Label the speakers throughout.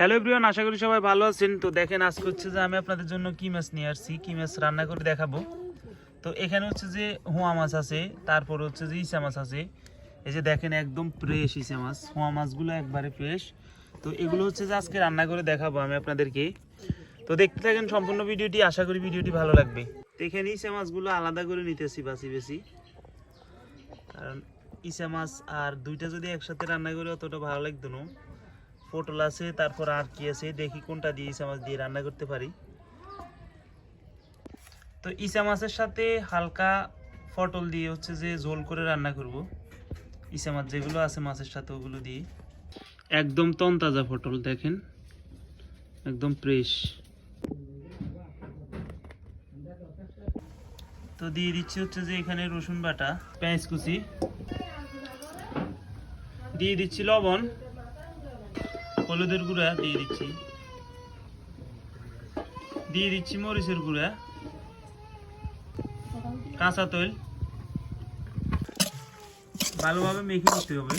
Speaker 1: Hello everyone আশা করি সবাই ভালো আছেন। তো দেখেন, আজকে হচ্ছে যে আমি আপনাদের জন্য কি মাছ নিয়ে আসছি, কি মাছ রান্না করে দেখাবো। তো এখানে হচ্ছে যে হুয়া মাছ আছে, তারপর হচ্ছে যে ইসা মাছ আছে। এই যে দেখেন, একদম ফ্রেশ ইসা মাছ। হুয়া মাছগুলো একবারে ফ্রেশ তো এগুলো হচ্ছে যে আজকে রান্না করে দেখাবো আমি আপনাদেরকে। তো দেখতে থাকেন সম্পূর্ণ ভিডিওটি, আশা করি ভিডিওটি ভালো লাগবে। তো এখানে ইসা মাছগুলো আলাদা করে নিতেছি বাসি বেশি কারণ ইসা মাছ আর দুইটা যদি একসাথে রান্না করি, অতটা ভালো লাগতো না। পটল আছে, তারপর আর কি আছে, দেখি কোনটা দিয়ে ইসা মাছ দিয়ে রান্না করতে পারি। তো ইসা মাছের সাথে হালকা পটল দিয়ে হচ্ছে যে ঝোল করে রান্না করব। ইসা মাছ যেগুলো আছে মাছের সাথে ওগুলো দিয়ে। একদম তনতাজা পটল, দেখেন। একদম ফ্রেশ তো দিয়ে দিচ্ছি হচ্ছে যে এখানে রসুন বাটা, পেঁয়াজ কুচি। দিয়ে দিচ্ছি লবণ। হলুদের গুঁড়া দিয়ে দিচ্ছি। দিয়ে দিচ্ছি মরিচের গুঁড়া, কাঁচা তৈল। ভালোভাবে মেখে নিতে হবে।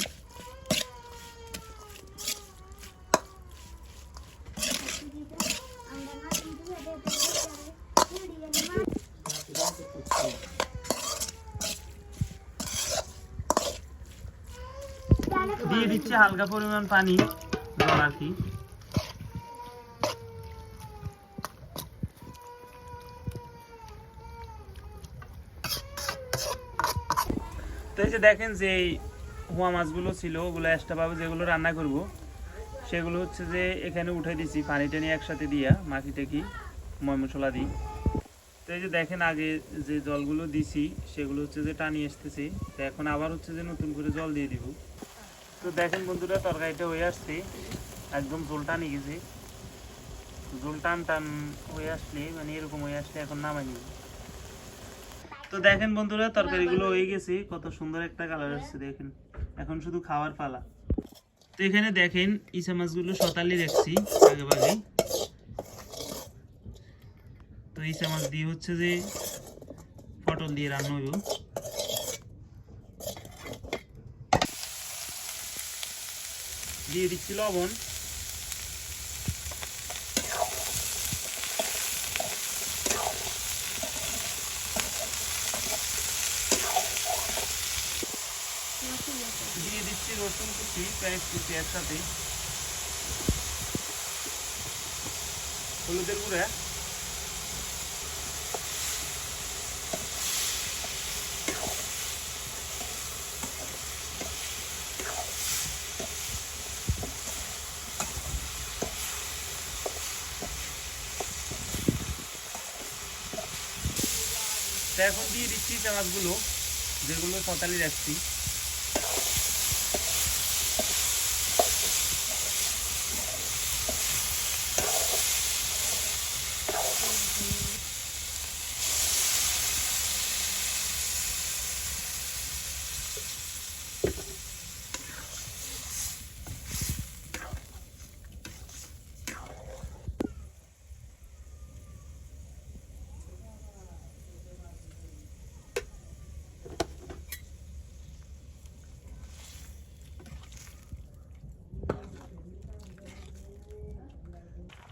Speaker 1: দিয়ে দিচ্ছি হালকা পরিমাণ পানি। কি তো এই যে দেখেন যে এই মাছগুলো ছিল, ওগুলো এক্সট্রা পাবে যেগুলো রান্না করব, সেগুলো হচ্ছে যে এখানে উঠে দিচ্ছি পানি টানি একসাথে দিয়া মাখি টাকি ময় মশলা দিই। তো এই যে দেখেন আগে যে জলগুলো দিছি, সেগুলো হচ্ছে যে টানি আসতেছে। তো এখন আবার হচ্ছে যে নতুন করে জল দিয়ে দিব। তো দেখেন বন্ধুরা, তরকারিটা হয়ে আসছে। একদম জল টানি গেছে। জল টান টান হয়ে আসলে মানে এরকম হয়ে আসলে এখন নামাই নিব। তো দেখেন বন্ধুরা, তরকারিগুলো হয়ে গেছে। কত সুন্দর একটা কালার আসছে, দেখেন। এখন শুধু খাওয়ার পালা। তো এখানে দেখেন ইসা মাছগুলো সতালি রাখছি আগে ভাগে তো ইসা মাছ দিয়ে হচ্ছে যে পটল দিয়ে রান্না হইব। দিয়ে দিচ্ছি লবণ। দিয়ে দিচ্ছি রসুন কুচি পেঁয়াজ কুচি একসাথে। হলুদের গুঁড়া। এখন দিয়ে দিচ্ছি চামাচগুলো যেগুলো সাঁতালি রাখছি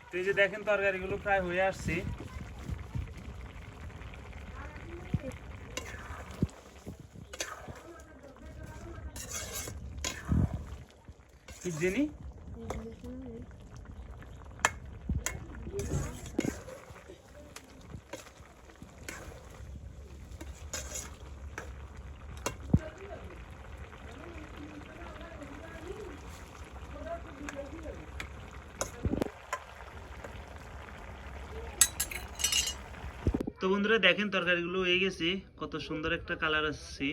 Speaker 1: তো এই যে দেখেন তরকারিগুলো প্রায় হয়ে আসছে। কি জানি? তো বন্ধুরা দেখেন তরকারিগুলো হয়ে গেছে কত সুন্দর একটা কালার আসছে।